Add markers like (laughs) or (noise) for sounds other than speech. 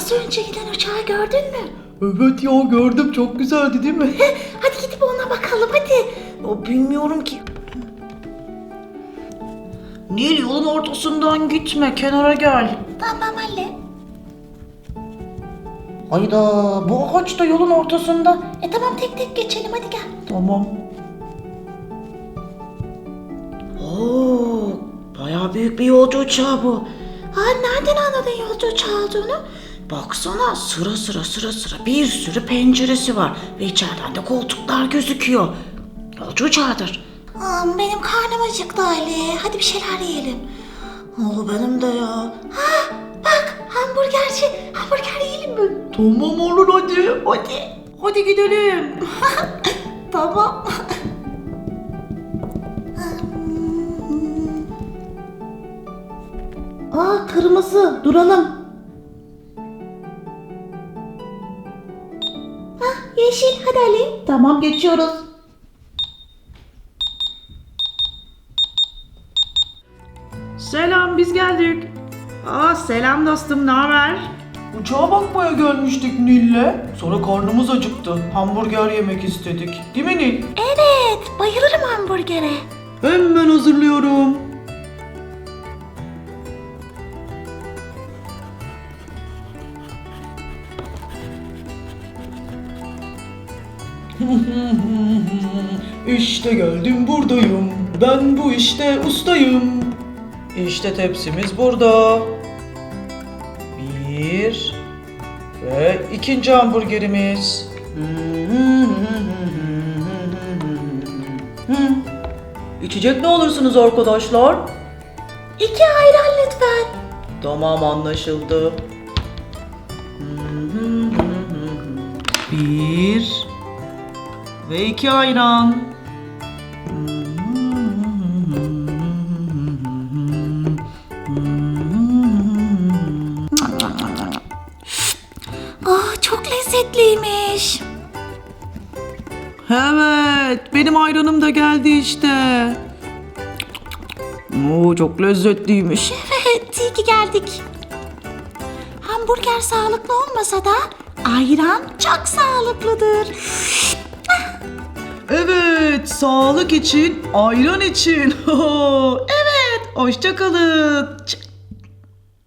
Az önce giden uçağı gördün mü? Evet ya gördüm çok güzeldi değil mi? Hadi gidip ona bakalım hadi. O bilmiyorum ki. Nil yolun ortasından gitme kenara gel. Tamam Ali. Ayda bu ağaç da yolun ortasında. E tamam tek tek geçelim hadi gel. Tamam. Oo, bayağı büyük bir yolcu uçağı bu. Ha nereden anladın yolcu uçağı olduğunu? Baksana sıra sıra sıra sıra bir sürü penceresi var ve içeriden de koltuklar gözüküyor. Yolcu uçağıdır. Aa, benim karnım acıktı Ali. Hadi bir şeyler yiyelim. Oo, benim de ya. Ha bak hamburgerci. Hamburger yiyelim mi? Tamam olur hadi hadi. Hadi gidelim. (laughs) Tamam. Aa kırmızı duralım. Yeşil hadi Ali. Tamam geçiyoruz. Selam biz geldik. Aa selam dostum ne haber? Uçağa bakmaya gelmiştik Nil'le. Sonra karnımız acıktı. Hamburger yemek istedik. Değil mi Nil? Evet bayılırım hamburgere. Hemen hazırlıyorum. (laughs) İşte geldim buradayım. Ben bu işte ustayım. İşte tepsimiz burada. Bir ve ikinci hamburgerimiz. (laughs) İçecek ne olursunuz arkadaşlar? İki ayran lütfen. Tamam anlaşıldı. (laughs) Bir ve iki ayran. Oh çok lezzetliymiş. Evet benim ayranım da geldi işte. Oo çok lezzetliymiş. Evet iyi ki geldik. Hamburger sağlıklı olmasa da ayran çok sağlıklıdır. Evet sağlık için ayran için. (laughs) evet hoşça kalın.